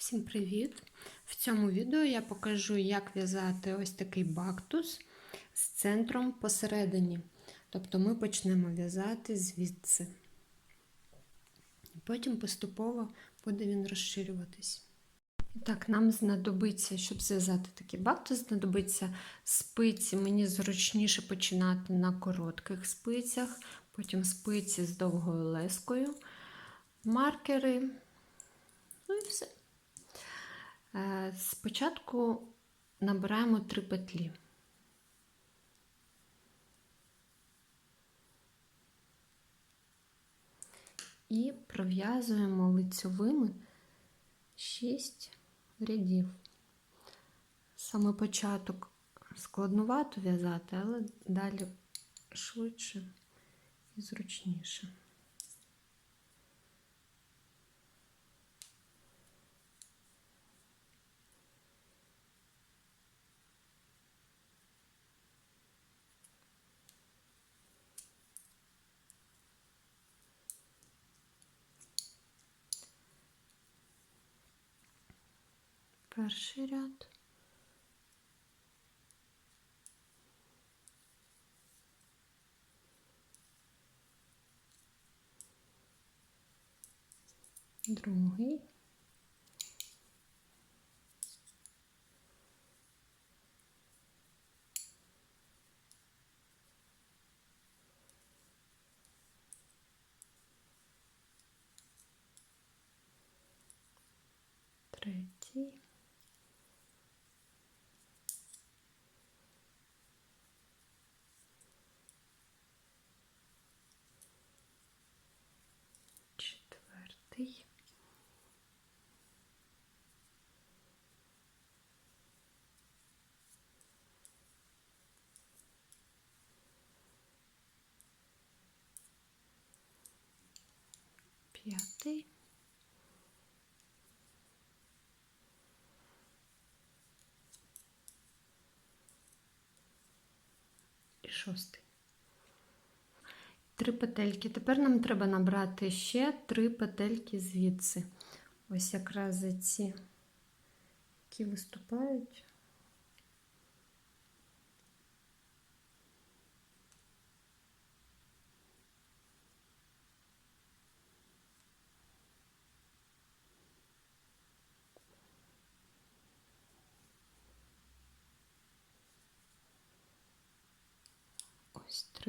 Всім привіт! В цьому відео я покажу, як в'язати ось такий бактус з центром посередині. Тобто ми почнемо в'язати звідси. Потім поступово буде він розширюватись. І так, нам знадобиться, щоб зв'язати такий бактус, знадобиться спиці. Мені зручніше починати на коротких спицях, потім спиці з довгою лескою, маркери. Ну і все. Е, Спочатку набираємо три петлі. І пров'язуємо лицьовими 6 рядів. Саме початок складнувато в'язати, але далі швидше і зручніше. Перший ряд. Другий. Третій. П'ятий. І шостий. Три петельки. Тепер нам треба набрати ще три петельки звідси. Ось якраз за ці, які виступають.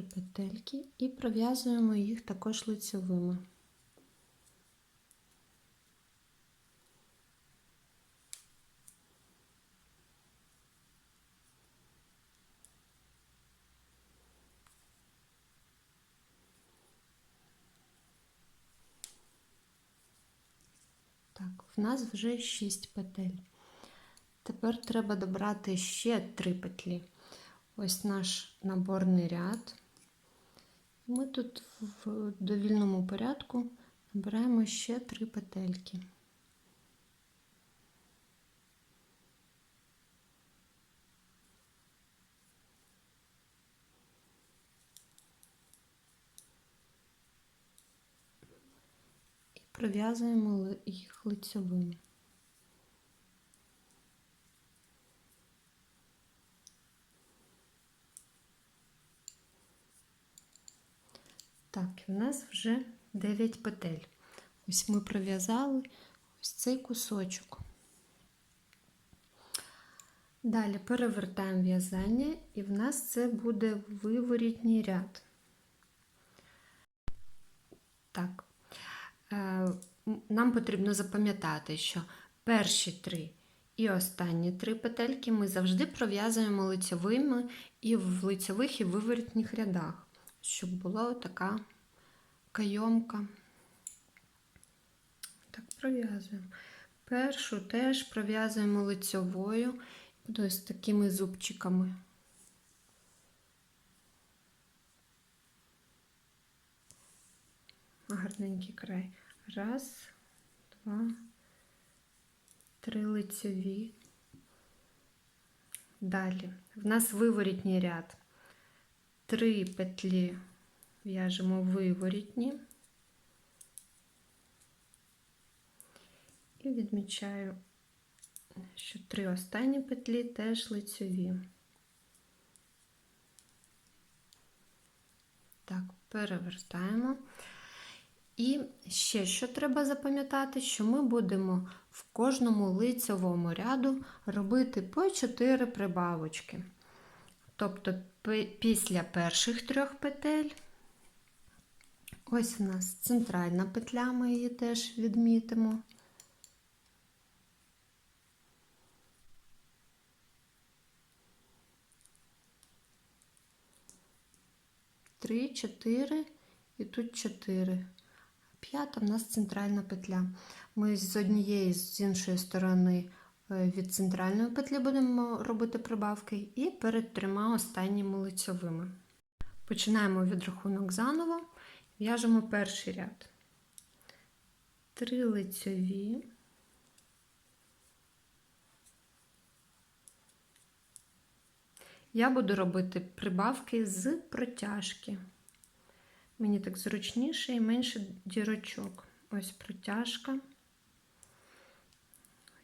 Три петельки і пров'язуємо їх також лицьовими. Так, в нас вже 6 петель. Тепер треба добрати ще 3 петлі. Ось наш наборний ряд. Ми тут в довільному порядку набираємо ще 3 петельки. І пров'язуємо їх лицьовими. Так, у нас вже 9 петель. Ось ми пров'язали ось цей кусочок. Далі перевертаємо в'язання, і в нас це буде виворітній ряд. Так, е, нам потрібно запам'ятати, що перші три і останні три петельки ми завжди пров'язуємо лицьовими і в лицьових і виворітніх рядах щоб була така кайомка. Так, пров'язуємо. Першу теж пров'язуємо лицьовою, з такими зубчиками. Гарненький край. Раз, два, три лицьові. Далі. В нас виворітній ряд. Три петлі в'яжемо виворітні І відмічаю, що три останні петлі теж лицьові. Так, перевертаємо. І ще що треба запам'ятати, що ми будемо в кожному лицевому ряду робити по 4 прибавочки. Тобто після перших трьох петель, ось у нас центральна петля, ми її теж відмітимо. Три, чотири і тут чотири. П'ята в нас центральна петля. Ми з однієї, з іншої сторони е, від центральної петлі будемо робити прибавки і перед трьома останніми лицьовими. Починаємо відрахунок заново, в'яжемо перший ряд. Три лицьові. Я буду робити прибавки з протяжки. Мені так зручніше і менше дірочок. Ось протяжка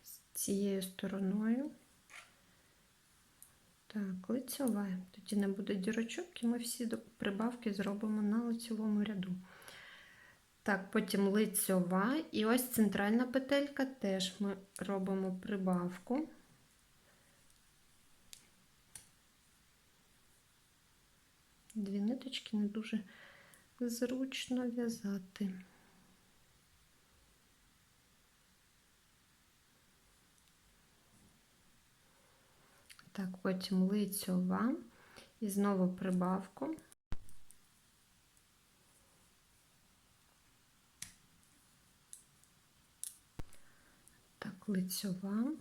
з цією стороною. Так, лицьова. Тоді не буде дірочок, і ми всі прибавки зробимо на лицьовому ряду. Так, потім лицьова. І ось центральна петелька теж ми робимо прибавку. Дві ниточки не дуже зручно в'язати. Так, потім лицьова і знову прибавку. Так, лицьова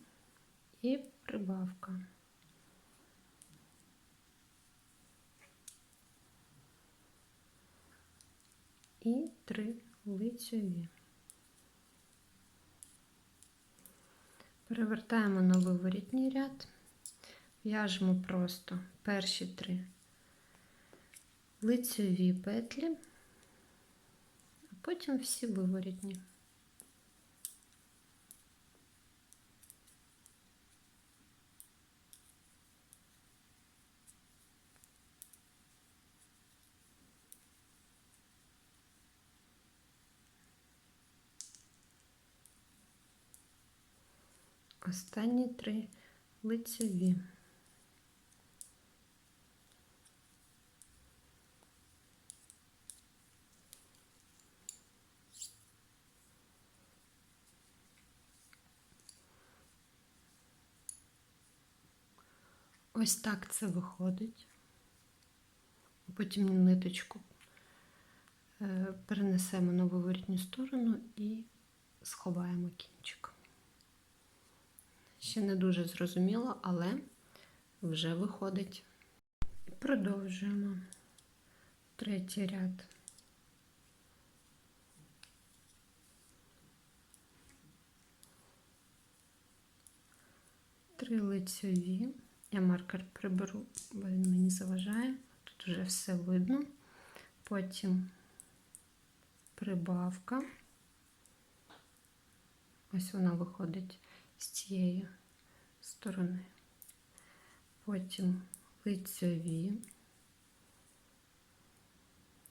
і прибавка. і три лицьові. Перевертаємо на виворітній ряд, в'яжемо просто перші три лицьові петлі, а потім всі виворітні. Останні три лицеві. Ось так це виходить. Потім ниточку е, перенесемо на виворітню сторону і сховаємо кінчик. Ще не дуже зрозуміло, але вже виходить. Продовжуємо третій ряд. Три лицьові. Я маркер приберу, бо він мені заважає. Тут вже все видно. Потім прибавка. Ось вона виходить з цієї сторони. Потім лицьові,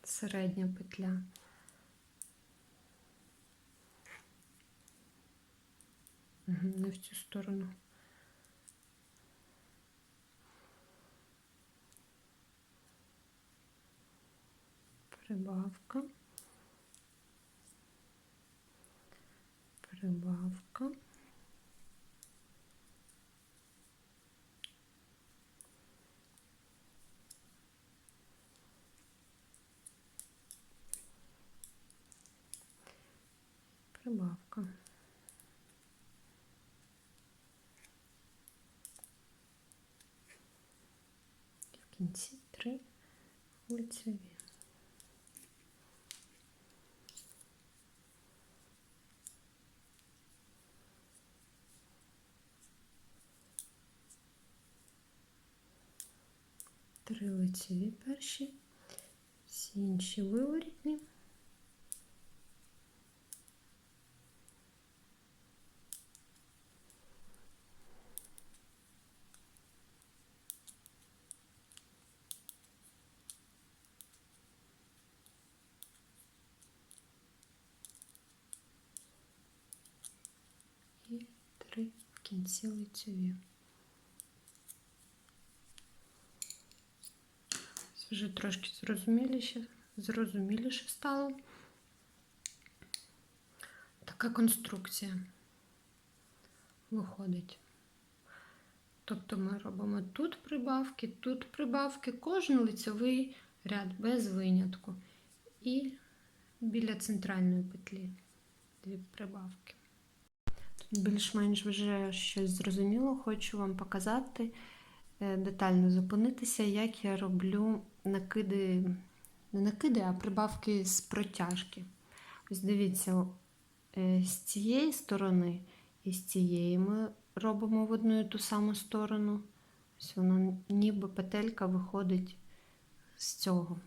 середня петля. Не в цю сторону. Прибавка. Прибавка. прибавка. В кінці три лицеві. кінцеві перші, всі інші виворітні. І три в кінці лицеві. Вже трошки зрозуміліше, зрозуміліше стало. Така конструкція виходить. Тобто ми робимо тут прибавки, тут прибавки, кожен лицьовий ряд без винятку. І біля центральної петлі дві прибавки. Тут більш-менш вже щось зрозуміло, хочу вам показати, е, детально зупинитися, як я роблю накиди, не накиди, а прибавки з протяжки. Ось дивіться, е, з цієї сторони і з цієї ми робимо в одну і ту саму сторону. Ось воно ніби петелька виходить з цього.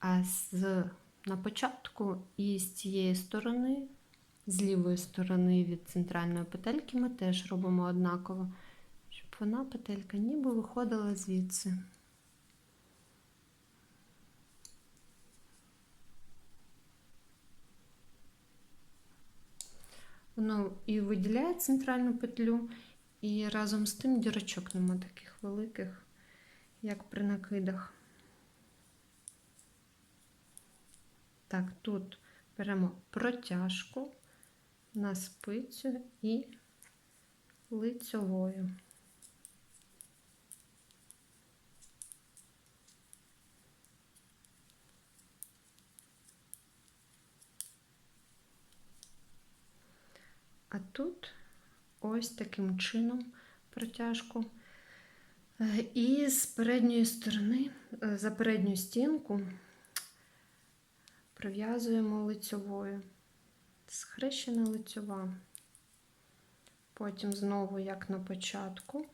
А з, на початку і з цієї сторони, з лівої сторони від центральної петельки, ми теж робимо однаково, вона петелька ніби виходила звідси. Воно і виділяє центральну петлю, і разом з тим дірочок нема таких великих, як при накидах. Так, тут беремо протяжку на спицю і лицьовою. А тут ось таким чином протяжку. І з передньої сторони, е, за передню стінку, прив'язуємо лицьовою. Схрещена лицьова. Потім знову, як на початку.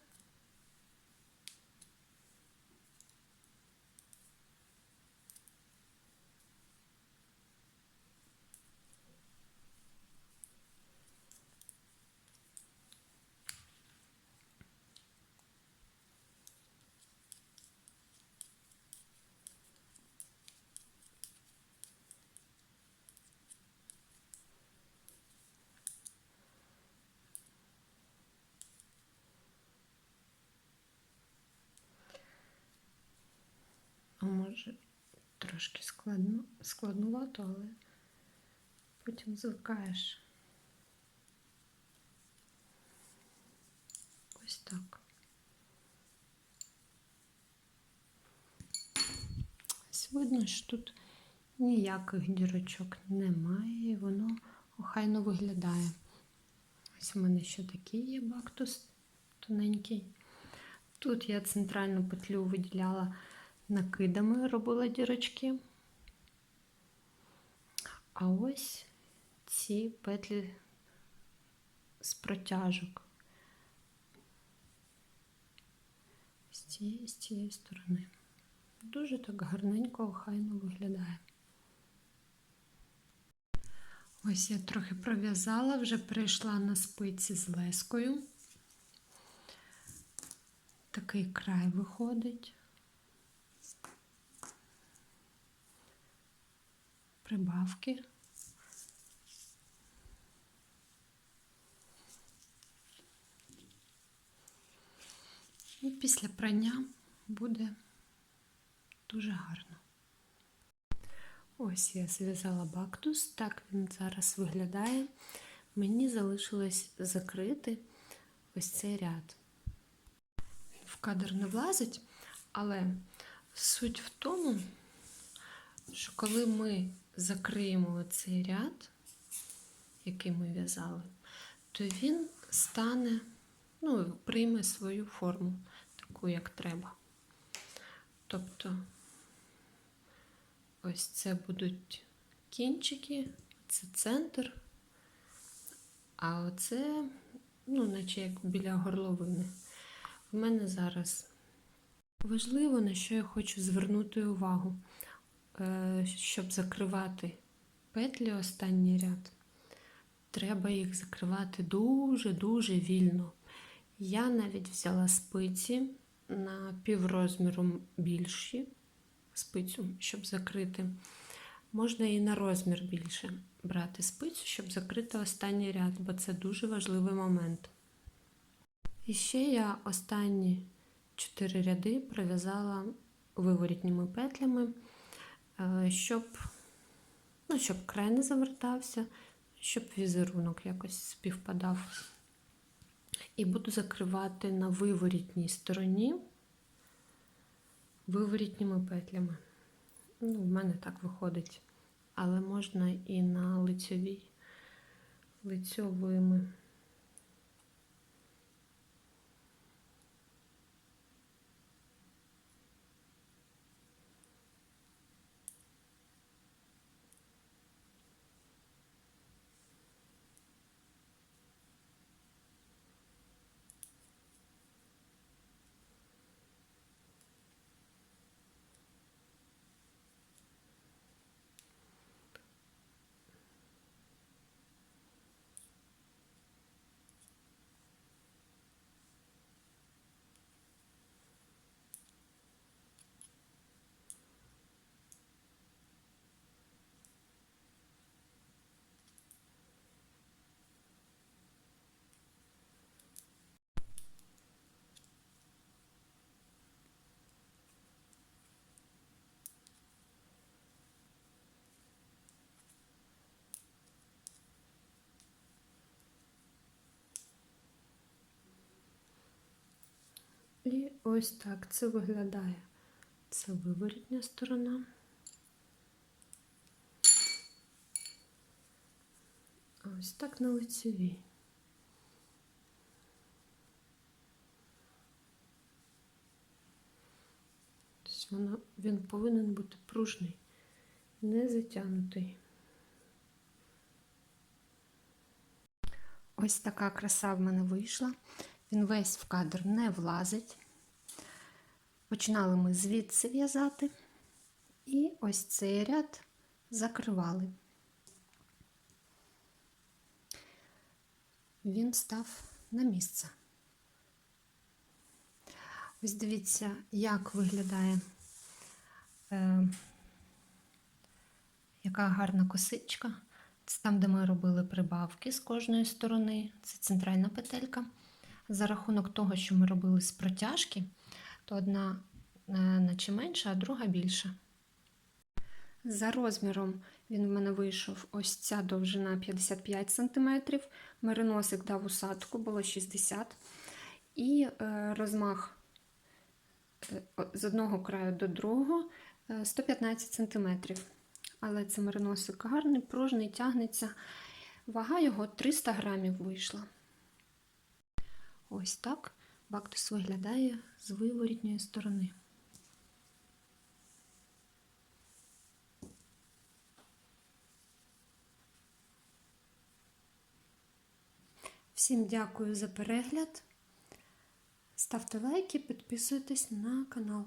Може трошки складно, складнувато, але потім звикаєш. Ось так. Ось видно, що тут ніяких дірочок немає, і воно охайно виглядає. Ось у мене ще такий є бактус тоненький. Тут я центральну петлю виділяла накидами, робила дірочки. А ось ці петлі з протяжок. З цієї, з цієї сторони. Дуже так гарненько, охайно виглядає. Ось я трохи пров'язала, вже перейшла на спиці з лескою. Такий край виходить. Прибавки. І після прання буде дуже гарно. Ось я зв'язала бактус, так він зараз виглядає. Мені залишилось закрити ось цей ряд. В кадр не влазить, але суть в тому, що коли ми закриємо цей ряд, який ми в'язали, то він стане, ну, прийме свою форму, таку, як треба. Тобто, ось це будуть кінчики, це центр, а оце, ну, наче як біля горловини. В мене зараз важливо, на що я хочу звернути увагу, щоб закривати петлі останній ряд. Треба їх закривати дуже-дуже вільно. Я навіть взяла спиці на піврозміру більші спицю, щоб закрити. Можна і на розмір більше. брати спицю, щоб закрити останній ряд, бо це дуже важливий момент. І ще я останні 4 ряди пров'язала виворітніми петлями, е, щоб, ну, щоб край не завертався, щоб візерунок якось співпадав. І буду закривати на виворітній стороні виворітніми петлями. Ну, в мене так виходить. Але можна і на лицьовій лицьовими. І ось так це виглядає. Це виворітня сторона. Ось так на лицевій. Воно, він повинен бути пружний, не затягнутий. Ось така краса в мене вийшла. Він весь в кадр не влазить. Починали ми звідси в'язати, і ось цей ряд закривали. Він став на місце. Ось дивіться, як виглядає, е, яка гарна косичка. Це там, де ми робили прибавки з кожної сторони, це центральна петелька. За рахунок того, що ми робили з протяжки, то одна е, наче менша, а друга більша. За розміром він в мене вийшов ось ця довжина 55 см, мериносик дав усадку, було 60 і е, розмах е, з одного краю до другого е, 115 см. Але це мериносик гарний, пружний, тягнеться. Вага його 300 грамів вийшла. Ось так бактус виглядає з виворітньої сторони. Всім дякую за перегляд. Ставте лайки, підписуйтесь на канал.